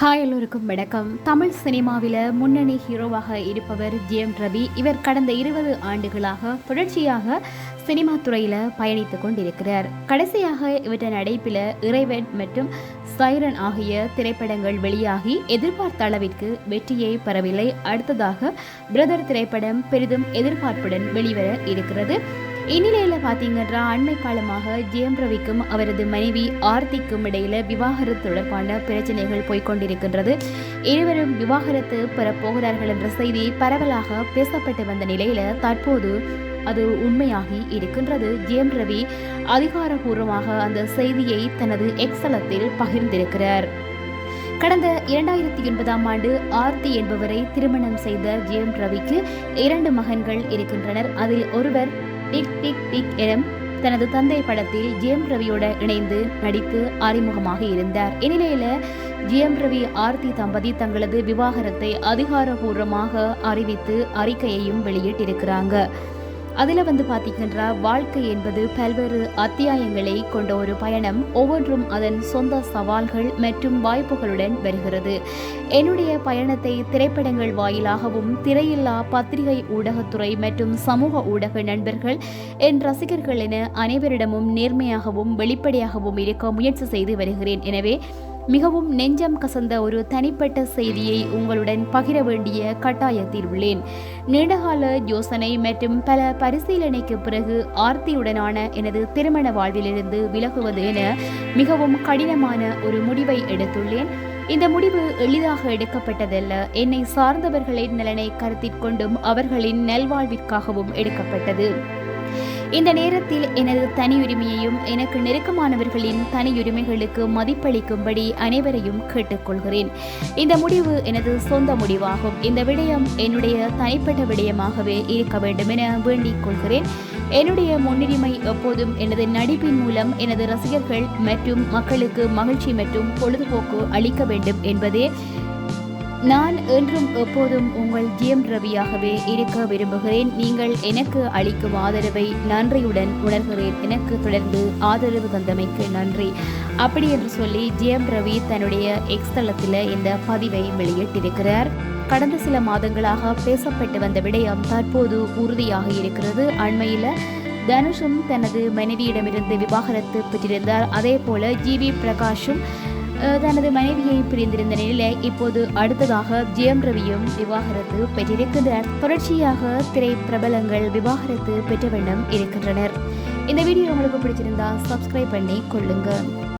Hi எல்லோருக்கும் வணக்கம். தமிழ் சினிமாவில் முன்னணி ஹீரோவாக இருப்பவர் ஜிஎம் ரவி. இவர் கடந்த இருபது ஆண்டுகளாக தொடர்ச்சியாக சினிமா துறையில் பயணித்து கொண்டிருக்கிறார். கடைசியாக இவற்றின் நடைப்பில் இறைவன் மற்றும் சைரன் ஆகிய திரைப்படங்கள் வெளியாகி எதிர்பார்த்த அளவிற்கு வெற்றியை பெறவில்லை. அடுத்ததாக பிரதர் திரைப்படம் பெரிதும் எதிர்பார்ப்புடன் வெளிவர இருக்கிறது. இந்நிலையில் பார்த்தீங்கன்னா அண்மை காலமாக ஜெயம் ரவிக்கும் அவரது மனைவி ஆர்த்திக்கும் இடையில விவாகரத்து தொடர்பான பிரச்சனைகள் போய்க்கொண்டிருக்கின்றது. இருவரும் விவாகரத்து பெறப் போகிறார்கள் என்ற செய்தி பரவலாக பேசப்பட்டு வந்த நிலையில தற்போது அது உண்மையாகி இருக்கின்றது. ஜெயம் ரவி அதிகாரபூர்வமாக அந்த செய்தியை தனது எக்ஸலத்தில் பகிர்ந்திருக்கிறார். கடந்த இரண்டாயிரத்தி ஒன்பதாம் ஆண்டு ஆர்த்தி என்பவரை திருமணம் செய்த ஜெயம் ரவிக்கு இரண்டு மகன்கள் இருக்கின்றனர். அதில் ஒருவர் டிக் டிக் டிக் எனும் தனது தந்தை படத்தில் ஜிஎம் ரவியோட இணைந்து நடித்து அறிமுகமாக இருந்தார். இந்நிலையில ஜிஎம் ரவி ஆர்த்தி தம்பதி தங்களது விவாகரத்தை அதிகாரபூர்வமாக அறிவித்து அறிக்கையையும் வெளியிட்டிருக்கிறாங்க. அதில் வந்து பார்த்தீங்கன்னா வாழ்க்கை என்பது பல்வேறு அத்தியாயங்களை கொண்ட ஒரு பயணம். ஒவ்வொன்றும் அதன் சொந்த சவால்கள் மற்றும் வாய்ப்புகளுடன் வருகிறது. என்னுடைய பயணத்தை திரைப்படங்கள் வாயிலாகவும் திரையில்லா பத்திரிகை ஊடகத்துறை மற்றும் சமூக ஊடக நண்பர்கள் என் ரசிகர்கள் என அனைவரிடமும் நேர்மையாகவும் வெளிப்படையாகவும் இருக்க முயற்சி செய்து வருகிறேன். எனவே மிகவும் நெஞ்சம் கசந்த ஒரு தனிப்பட்ட செய்தியை உங்களுடன் பகிர வேண்டிய கட்டாயத்தில் உள்ளேன். நீண்டகால யோசனை மற்றும் பல பரிசீலனைக்கு பிறகு ஆர்த்தியுடனான எனது திருமண வாழ்விலிருந்து விலகுவது என மிகவும் கடினமான ஒரு முடிவை எடுத்துள்ளேன். இந்த முடிவு எளிதாக எடுக்கப்பட்டதல்ல. என்னை சார்ந்தவர்களின் நலனை கருத்தில் கொண்டும் அவர்களின் நல்வாழ்விற்காகவும் எடுக்கப்பட்டது. இந்த நேரத்தில் எனது தனியுரிமையையும் எனக்கு நெருக்கமானவர்களின் தனியுரிமைகளுக்கு மதிப்பளிக்கும்படி அனைவரையும் கேட்டுக்கொள்கிறேன். இந்த முடிவு எனது சொந்த முடிவாகும். இந்த விடயம் என்னுடைய தனிப்பட்ட விடயமாகவே இருக்க வேண்டும் என வேண்டிக் கொள்கிறேன். என்னுடைய முன்னுரிமை எப்போதும் எனது நடிப்பின் மூலம் எனது ரசிகர்கள் மற்றும் மக்களுக்கு மகிழ்ச்சி மற்றும் பொழுதுபோக்கு அளிக்க வேண்டும் என்பதே நான் என்றும் எப்போதும் உங்கள் ஜிஎம் ரவியாகவே இருக்க விரும்புகிறேன். நீங்கள் எனக்கு அளிக்கும் ஆதரவை நன்றியுடன் உணர்கிறேன். எனக்கு தொடர்ந்து ஆதரவு தந்தமைக்கு நன்றி. அப்படி என்று சொல்லி ஜிஎம் ரவி தன்னுடைய எக்ஸ்தலத்தில் இந்த பதிவை வெளியிட்டிருக்கிறார். கடந்த சில மாதங்களாக பேசப்பட்டு வந்த விடயம் தற்போது உறுதியாக இருக்கிறது. அண்மையில் தனுஷும் தனது மனைவியிடமிருந்து விவாகரத்து பெற்றிருந்தார். அதே போல ஜி வி பிரகாஷும் தனது மனைவியை பிரிந்திருந்த நிலையில் இப்போது அடுத்ததாக ஜெயம் ரவியும் விவாகரத்து பெற்றிருக்கின்றார் தொடர்ச்சியாக திரை பிரபலங்கள் விவாகரத்து பெற்றவண்ணம் இருக்கின்றனர். இந்த வீடியோ உங்களுக்கு பிடிச்சிருந்தா சப்ஸ்கிரைப் பண்ணி கொள்ளுங்கள்